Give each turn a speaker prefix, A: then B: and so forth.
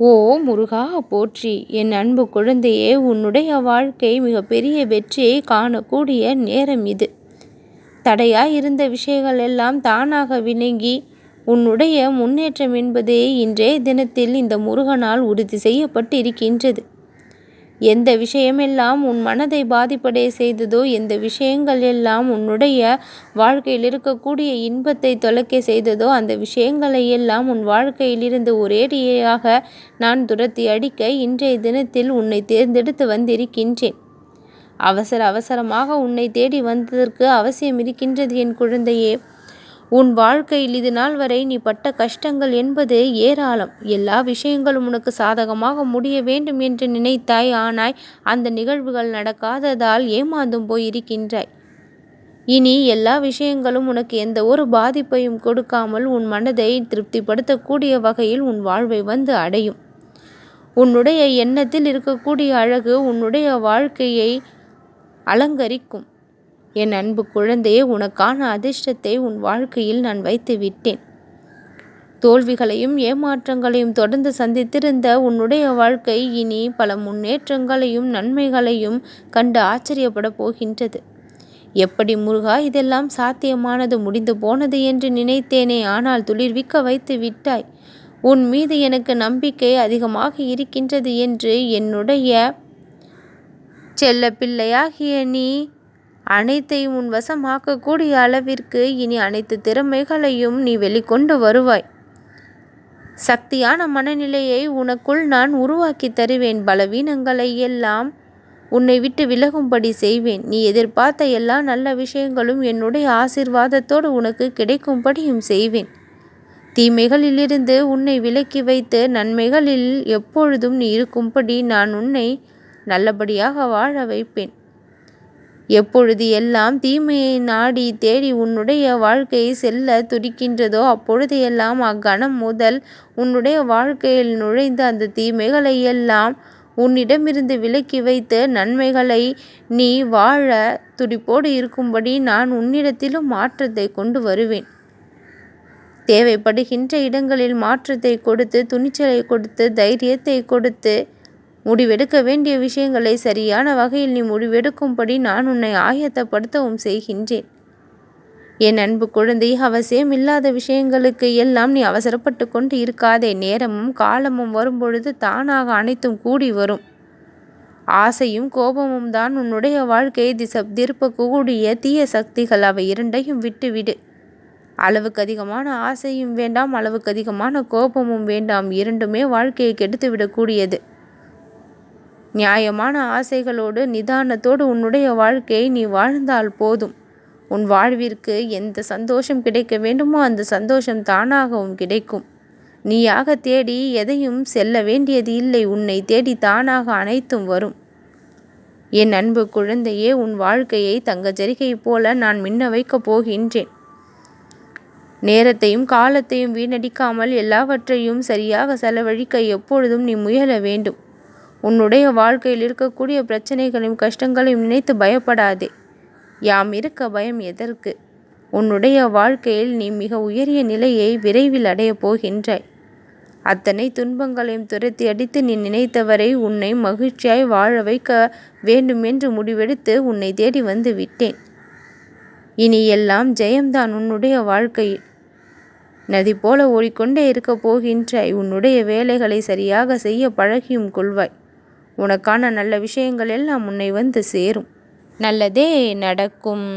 A: ஓ முருகா போற்றி. என் அன்பு குழந்தையே உன்னுடைய வாழ்க்கை மிகப்பெரிய வெற்றியை காணக்கூடிய நேரம் இது. தடையாய் இருந்த விஷயங்கள் எல்லாம் தானாக விளங்கி உன்னுடைய முன்னேற்றம் என்பதே இன்றைய தினத்தில் இந்த முருகனால் உறுதி செய்யப்பட்டு இருக்கின்றது எந்த விஷயமெல்லாம் உன் மனதை பாதிப்படைய செய்ததோ எந்த விஷயங்கள் எல்லாம் உன்னுடைய வாழ்க்கையில் இருக்கக்கூடிய இன்பத்தை தொலைக்க செய்ததோ அந்த விஷயங்களை எல்லாம் உன் வாழ்க்கையிலிருந்து ஒரேடியாக நான் துரத்தி அடிக்க இன்றைய தினத்தில் உன்னை தேர்ந்தெடுத்து வந்திருக்கின்றேன். அவசர அவசரமாக உன்னை தேடி வந்ததற்கு அவசியம் இருக்கின்றது என் குழந்தையே. உன் வாழ்க்கையில் இது நாள் வரை நீ பட்ட கஷ்டங்கள் என்பது ஏராளம். எல்லா விஷயங்களும் உனக்கு சாதகமாக முடிய வேண்டும் என்று நினைத்தாய். ஆனாய் அந்த நிகழ்வுகள் நடக்காததால் ஏமாந்தும் போயிருக்கின்றாய். இனி எல்லா விஷயங்களும் உனக்கு எந்த ஒரு பாதிப்பையும் கொடுக்காமல் உன் மனதை திருப்திப்படுத்தக்கூடிய வகையில் உன் வாழ்வை வந்து அடையும். உன்னுடைய எண்ணத்தில் இருக்கக்கூடிய அழகு உன்னுடைய வாழ்க்கையை அலங்கரிக்கும். என் அன்பு குழந்தையே உனக்கான அதிர்ஷ்டத்தை உன் வாழ்க்கையில் நான் வைத்து விட்டேன் தோல்விகளையும் ஏமாற்றங்களையும் தொடர்ந்து சந்தித்திருந்த உன்னுடைய வாழ்க்கை இனி பல முன்னேற்றங்களையும் நன்மைகளையும் கண்டு ஆச்சரியப்பட போகின்றது. எப்படி முருகா இதெல்லாம் சாத்தியமானது முடிந்து போனது என்று நினைத்தேனே ஆனால் துளிர்விக்க வைத்து விட்டாய் உன் மீது எனக்கு நம்பிக்கை அதிகமாக இருக்கின்றது என்று என்னுடைய செல்ல பிள்ளையாகிய நீ அனைத்தையும் உன் வசமாக்கக்கூடிய அளவிற்கு இனி அனைத்து திறமைகளையும் நீ வெளிக்கொண்டு வருவாய். சக்தியான மனநிலையை உனக்குள் நான் உருவாக்கி தருவேன். பலவீனங்களை எல்லாம் உன்னை விட்டு விலகும்படி செய்வேன். நீ எதிர்பார்த்த எல்லா நல்ல விஷயங்களும் என்னுடைய ஆசிர்வாதத்தோடு உனக்கு கிடைக்கும்படியும் செய்வேன். தீமைகளிலிருந்து உன்னை விலக்கி வைத்து நன்மைகளில் எப்பொழுதும் நீ இருக்கும்படி நான் உன்னை நல்லபடியாக வாழ வைப்பேன். எப்பொழுது எல்லாம் தீமையை நாடி தேடி உன்னுடைய வாழ்க்கையை செல்ல துடிக்கின்றதோ அப்பொழுது எல்லாம் அக்கணம் முதல் உன்னுடைய வாழ்க்கையில் நுழைந்த அந்த தீமைகளை எல்லாம் உன்னிடமிருந்து விலக்கி வைத்து நன்மைகளை நீ வாழ துடிப்போடு இருக்கும்படி நான் உன்னிடத்திலும் மாற்றத்தை கொண்டு வருவேன். தேவைப்படுகின்ற இடங்களில் மாற்றத்தை கொடுத்து துணிச்சலை கொடுத்து தைரியத்தை கொடுத்து முடிவெடுக்க வேண்டிய விஷயங்களை சரியான வகையில் நீ முடிவெடுக்கும்படி நான் உன்னை ஆயத்தப்படுத்தவும் செய்கின்றேன். என் அன்பு குழந்தை அவசியம் இல்லாத விஷயங்களுக்கு எல்லாம் நீ அவசரப்பட்டு கொண்டு இருக்காதே. நேரமும் காலமும் வரும்பொழுது தானாக அனைத்தும் கூடி வரும். ஆசையும் கோபமும் தான் உன்னுடைய வாழ்க்கையை திச திருப்பக்கூடிய தீய சக்திகள். அவை இரண்டையும் விட்டுவிடு. அளவுக்கு அதிகமான ஆசையும் வேண்டாம் அளவுக்கு அதிகமான கோபமும் வேண்டாம். இரண்டுமே வாழ்க்கையை கெடுத்து விடக்கூடியது நியாயமான ஆசைகளோடு நிதானத்தோடு உன்னுடைய வாழ்க்கையை நீ வாழ்ந்தால் போதும். உன் வாழ்விற்கு எந்த சந்தோஷம் கிடைக்க வேண்டுமோ அந்த சந்தோஷம் தானாகவும் கிடைக்கும். நீயாக தேடி எதையும் செல்ல வேண்டியது இல்லை. உன்னை தேடி தானாக அனைத்தும் வரும். என் அன்பு குழந்தையே உன் வாழ்க்கையை தங்க ஜரிகை போல நான் மின்ன வைக்கப் போகின்றேன். நேரத்தையும் காலத்தையும் வீணடிக்காமல் எல்லாவற்றையும் சரியாக செலவழிக்க எப்பொழுதும் நீ முயல வேண்டும். உன்னுடைய வாழ்க்கையில் இருக்கக்கூடிய பிரச்சனைகளையும் கஷ்டங்களையும் நினைத்து பயப்படாதே. யாம் இருக்க பயம் எதற்கு? உன்னுடைய வாழ்க்கையில் நீ மிக உயரிய நிலையை விரைவில் அடையப் போகின்றாய். அத்தனை துன்பங்களையும் துரத்தி அடித்து நீ நினைத்தவரை உன்னை மகிழ்ச்சியாய் வாழ வைக்க வேண்டுமென்று முடிவெடுத்து உன்னை தேடி வந்து விட்டேன். இனி எல்லாம் ஜெயம்தான் உன்னுடைய வாழ்க்கையில். நதி போல ஓடிக்கொண்டே இருக்கப் போகின்றாய். உன்னுடைய வேலைகளை சரியாக செய்ய பழகியும் கொள்வாய். உனக்கான நல்ல விஷயங்கள் எல்லாம் உன்னை வந்து சேரும். நல்லதே நடக்கும்.